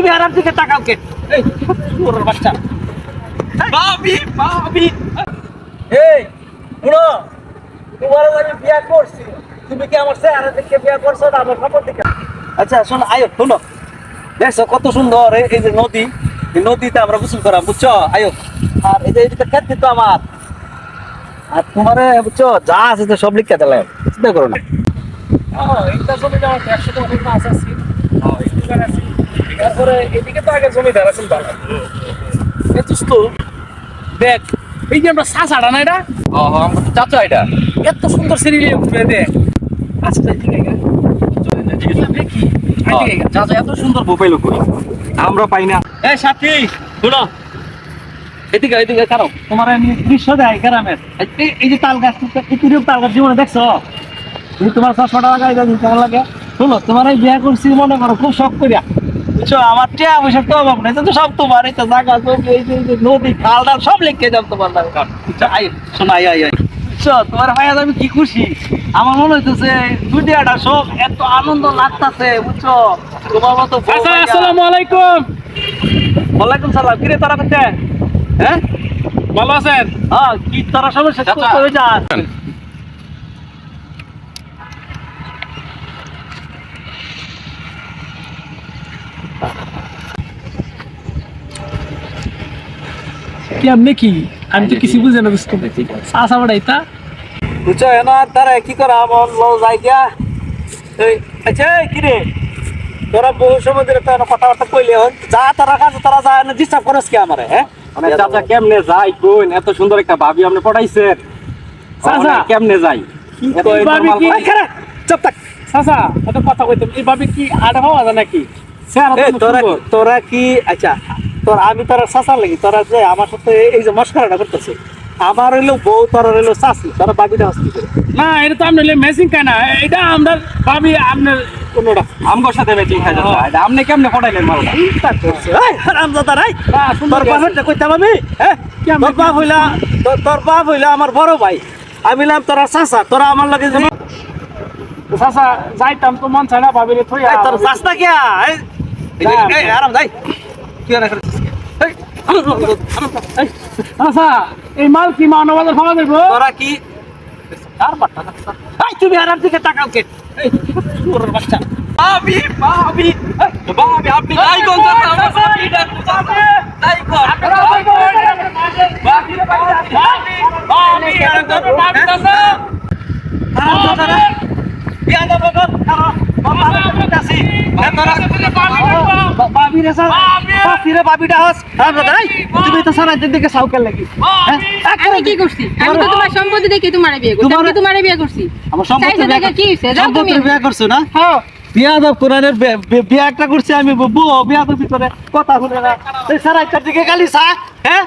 তুমি আর আমার দিকে তাকাও কে। এই বাচ্চা। বাবি বাবি এই শুনো তোমার আমি বিয়া করছি। তুমি কি আমার চেহারা দেখে বিয়া করছ না আমার খবর দেখে? আচ্ছা শোনো আয়ো শোনো। দেখছ কত সুন্দর এই এই যে নদী। এই নদীতে আমরা গোসল করা বুঝছ? আয়ো। আর এই যে এদিকে খেত তো আমার। আর তোমারে বুঝছ যা আছে তো সব লিখে দিলাম। চিন্তা করো না। এইটা জমিতে আমার একশো টাকা আছে। তারপরে এদিকে তো আগে জমিদার আছেন বাবা। এত দেখ এই যে আমরা সাসাড়া না এটা? চাচা এটা। এত সুন্দর সিরিয়াল ঘুরে দেখ আচ্ছা ঠিক আছে চাচা এত সুন্দর মোবাইল কই? আমরা পাই না। এই সাথী শুনো এদিকে এদিকে কারও তোমার দৃশ্য দেয় গ্রামের। এই- যে তাল গাছ তাল গাছ জীবনে দেখছ? তুমি তোমার চশমাটা লাগাই দাও কেমন লাগে? শোনো তোমার এই বিয়ে করছি মনে করো খুব শখ করিয়া। বুঝছ? আমার টিয়া পয়সা তো অভাব নেই তো সব তোমার এই তো জায়গা জমি এই যে- নদী খাল ডাল সব লিখে যাও তোমার আই শোনো আই আই বুঝছ? তোমার ভাই আমি কি খুশি? আমার মনে হইতেছে দুনিয়াটা সব এত আনন্দ লাগতাছে বুঝছ? তোমার মতো আচ্ছা আসসালামু আলাইকুম। ওয়ালাইকুম সালাম। কিরে তারা হ্যাঁ? ভালো আছেন? হ্যাঁ কি তারা সমস্যা? কই কি আপনি কি আমি তো কিছু বুঝে না বুঝতে আসা বাড়াইতা বুঝছ এনা তারা কি করা মন লও যাই গিয়া? আচ্ছা এই কিরে তোরা বহু সময় ধরে তো কথাবার্তা কইলে হন। যা তারা কাছে তারা যায় না ডিস্টার্ব করস কি আমারে হ্যাঁ? মানে চাচা কেমনে যাই কোন এত সুন্দর একটা ভাবি আপনি পড়াইছেন চাচা। কেমনে যাই এত কই ভাবি কি? এই চুপ থাক। চাচা একটা কথা কইতাম এইভাবে কি আড়া হওয়া যায় নাকি? তোরা তোরা কি আচ্ছা তোর আমি তোরা চাচার লাগি তোরা যে আমার সাথে এই যে মস্করাটা করতেছে আমার হইল বউ তোর হইল চাচি তোরা বাবিটা হস্তি করে? না এটা তো আপনার মেসিং কেনা এটা আমরা ভাবি আপনার কোনোটা আমগোর সাথে ম্যাচিং খাই যাচ্ছে। এটা আপনি কেমনে পড়াইলেন মালটা চিন্তা করছে। এই হারামজাদা রাই না, সুন্দর তোর গেছে। বাপেরটা কইতাম আমি? হ্যাঁ কেমনে তোর বাপ হইলা তোর- তোর বাপ হইলা আমার বড় ভাই। আমি হইলাম তোরা চাচা তোরা আমার লগে যে চাচা যাইতাম তো মন চায় না ভাবিরে থই এই তোর চাচা আরাম যাই। কি আর করছিস এই মাল কি মানব বাজার ভাঙা দেবো তোরা কি? তুমি আর দিকে তাকাও কে বাচ্চা। আপনি কোন কথা আমার কোন আর দাদা। আর বাবা আমি কাছে বাবি রে স্যার। বাবি রে। বাবিটা হস। আর দাদা তুমি তো সারা দিন দিকে সাউকেল লাগি। হ্যাঁ আমি কি করছি? আমি তো তোমার সম্পত্তি দেখে তোমারে বিয়ে করছি। আমি কি তোমারে বিয়ে করছি। আমার সম্পত্তি চাইছে কি হইছে? যাও তুমি। সম্পত্তির বিয়া করছ না? হ্যাঁ। বিয়া দাও কোরআনের বে- বে- বিয়া একটা করছি আমি বউ বিয়া তো ভিতরে কথা বলে না। সারাইটার দিকে গালি সা হ্যাঁ?